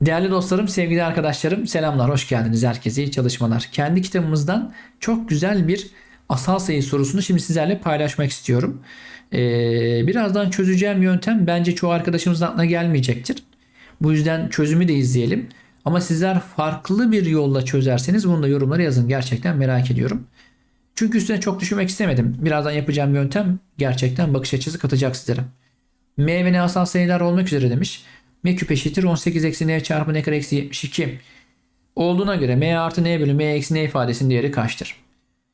Değerli dostlarım, sevgili arkadaşlarım, selamlar, hoş geldiniz herkese, iyi çalışmalar. Kendi kitabımızdan çok güzel bir asal sayı sorusunu şimdi sizlerle paylaşmak istiyorum. Ee, birazdan çözeceğim yöntem bence çoğu arkadaşımızın aklına gelmeyecektir. Bu yüzden çözümü de izleyelim. Ama sizler farklı bir yolla çözerseniz bunu da yorumlara yazın. Gerçekten merak ediyorum. Çünkü üstüne çok düşünmek istemedim. Birazdan yapacağım yöntem gerçekten bakış açısı katacak sizlere. M ve N asal sayılar olmak üzere demiş. M küp eşittir 18 eksi N çarpı N kare eksi 72 olduğuna göre M artı N bölü M eksi N ifadesinin değeri kaçtır?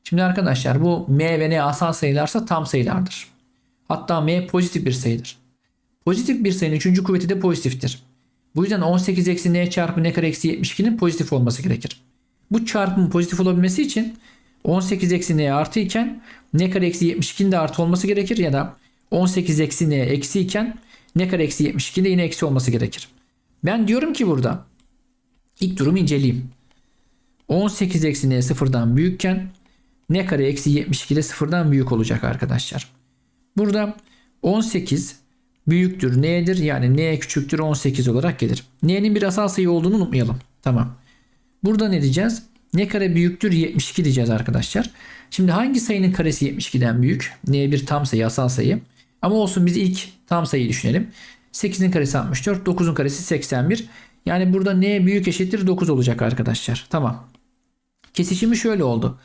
Şimdi arkadaşlar bu M ve N asal sayılarsa tam sayılardır. Hatta M pozitif bir sayıdır. Pozitif bir sayının 3. kuvveti de pozitiftir. Bu yüzden 18 eksi N çarpı N kare eksi 72'nin pozitif olması gerekir. Bu çarpımın pozitif olabilmesi için 18 eksi N artı iken N kare eksi 72'nin de artı olması gerekir ya da 18 eksi N eksi iken N kare eksi 72'nin de yine eksi olması gerekir. Ben diyorum ki burada ilk durumu inceleyeyim. 18 eksi N sıfırdan büyükken N kare eksi 72 de sıfırdan büyük olacak arkadaşlar. Burada 18 büyüktür N'dir yani N küçüktür 18 olarak gelir. N'nin bir asal sayı olduğunu unutmayalım. Tamam. Burada ne diyeceğiz? N kare büyüktür 72 diyeceğiz arkadaşlar. Şimdi hangi sayının karesi 72'den büyük? N bir tam sayı asal sayı. Ama olsun biz ilk tam sayıyı düşünelim. 8'in karesi 64, 9'un karesi 81. Yani burada n büyük eşittir 9 olacak arkadaşlar. Tamam. Kesişimi şöyle oldu.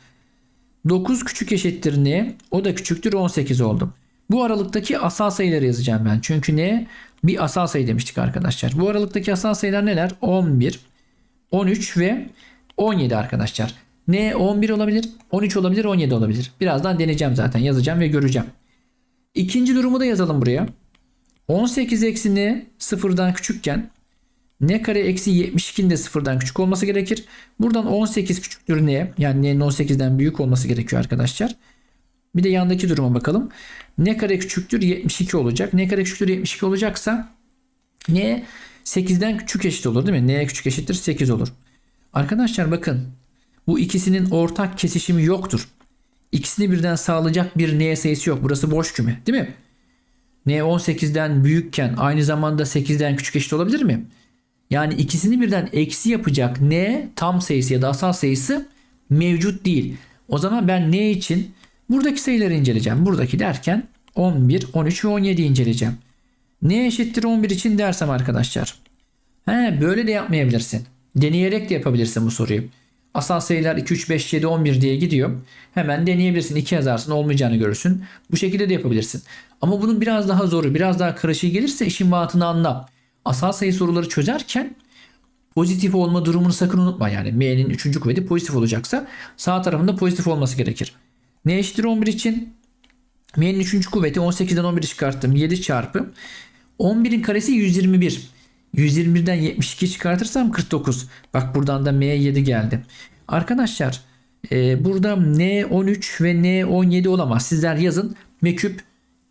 9 küçük eşittir n, o da küçüktür 18 oldu. Bu aralıktaki asal sayıları yazacağım ben. Çünkü n bir asal sayı demiştik arkadaşlar. Bu aralıktaki asal sayılar neler? 11, 13 ve 17 arkadaşlar. N 11 olabilir, 13 olabilir, 17 olabilir. Birazdan deneyeceğim zaten. Yazacağım ve göreceğim. İkinci durumu da yazalım buraya. 18 eksi n sıfırdan küçükken n kare eksi 72'nin de sıfırdan küçük olması gerekir. Buradan 18 küçüktür n yani n'nin 18'den büyük olması gerekiyor arkadaşlar. Bir de yandaki duruma bakalım. n kare küçüktür 72 olacak. n kare küçüktür 72 olacaksa n 8'den küçük eşit olur değil mi? n küçük eşittir 8 olur. Arkadaşlar bakın bu ikisinin ortak kesişimi yoktur. İkisini birden sağlayacak bir n sayısı yok. Burası boş küme değil mi? n 18'den büyükken aynı zamanda 8'den küçük eşit olabilir mi? Yani ikisini birden eksi yapacak n tam sayısı ya da asal sayısı mevcut değil. O zaman ben n için buradaki sayıları inceleyeceğim. Buradaki derken 11, 13 ve 17 inceleyeceğim. n eşittir 11 için dersem arkadaşlar. He, böyle de yapmayabilirsin. Deneyerek de yapabilirsin bu soruyu. Asal sayılar 2, 3, 5, 7, 11 diye gidiyor. Hemen deneyebilirsin. 2 yazarsın olmayacağını görürsün. Bu şekilde de yapabilirsin. Ama bunun biraz daha zoru, biraz daha karışığı gelirse işin mantığını anla. Asal sayı soruları çözerken pozitif olma durumunu sakın unutma. Yani m'nin 3. kuvveti pozitif olacaksa sağ tarafında pozitif olması gerekir. n eşittir 11 için m'nin 3. kuvveti 18'den 11'i çıkarttım. 7 çarpı 11'in karesi 121. 121'den 72 çıkartırsam 49. Bak buradan da M7 geldi. Arkadaşlar e, burada N13 ve N17 olamaz. Sizler yazın. M küp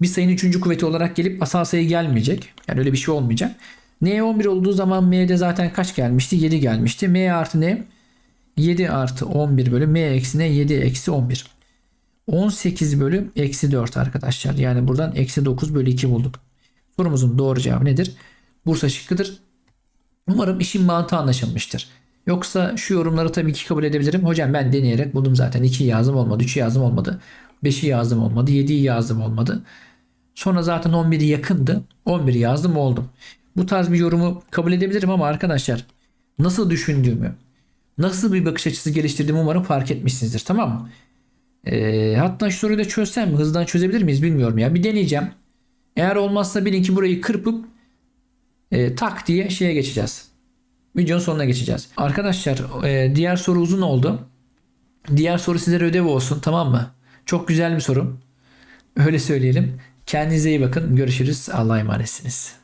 bir sayının 3. kuvveti olarak gelip asal sayı gelmeyecek. Yani öyle bir şey olmayacak. N11 olduğu zaman M'de zaten kaç gelmişti? 7 gelmişti. M artı N 7 artı 11 bölü M eksi N 7 eksi 11. 18 bölü eksi 4 arkadaşlar. Yani buradan eksi 9 bölü 2 bulduk. Sorumuzun doğru cevabı nedir? Bursa şıkkıdır. Umarım işin mantığı anlaşılmıştır. Yoksa şu yorumları tabii ki kabul edebilirim. Hocam ben deneyerek buldum zaten. 2 yazdım olmadı, 3'ü yazdım olmadı. 5'i yazdım olmadı, 7'yi yazdım olmadı. Sonra zaten 11'i yakındı. 11'i yazdım oldum. Bu tarz bir yorumu kabul edebilirim ama arkadaşlar nasıl düşündüğümü, nasıl bir bakış açısı geliştirdiğimi umarım fark etmişsinizdir. Tamam mı? Ee, hatta şu soruyu da çözsem mi? Hızdan çözebilir miyiz bilmiyorum ya. Bir deneyeceğim. Eğer olmazsa bilin ki burayı kırpıp e, tak diye şeye geçeceğiz. Videonun sonuna geçeceğiz. Arkadaşlar e, diğer soru uzun oldu. Diğer soru sizlere ödev olsun tamam mı? Çok güzel bir soru. Öyle söyleyelim. Kendinize iyi bakın. Görüşürüz. Allah'a emanetsiniz.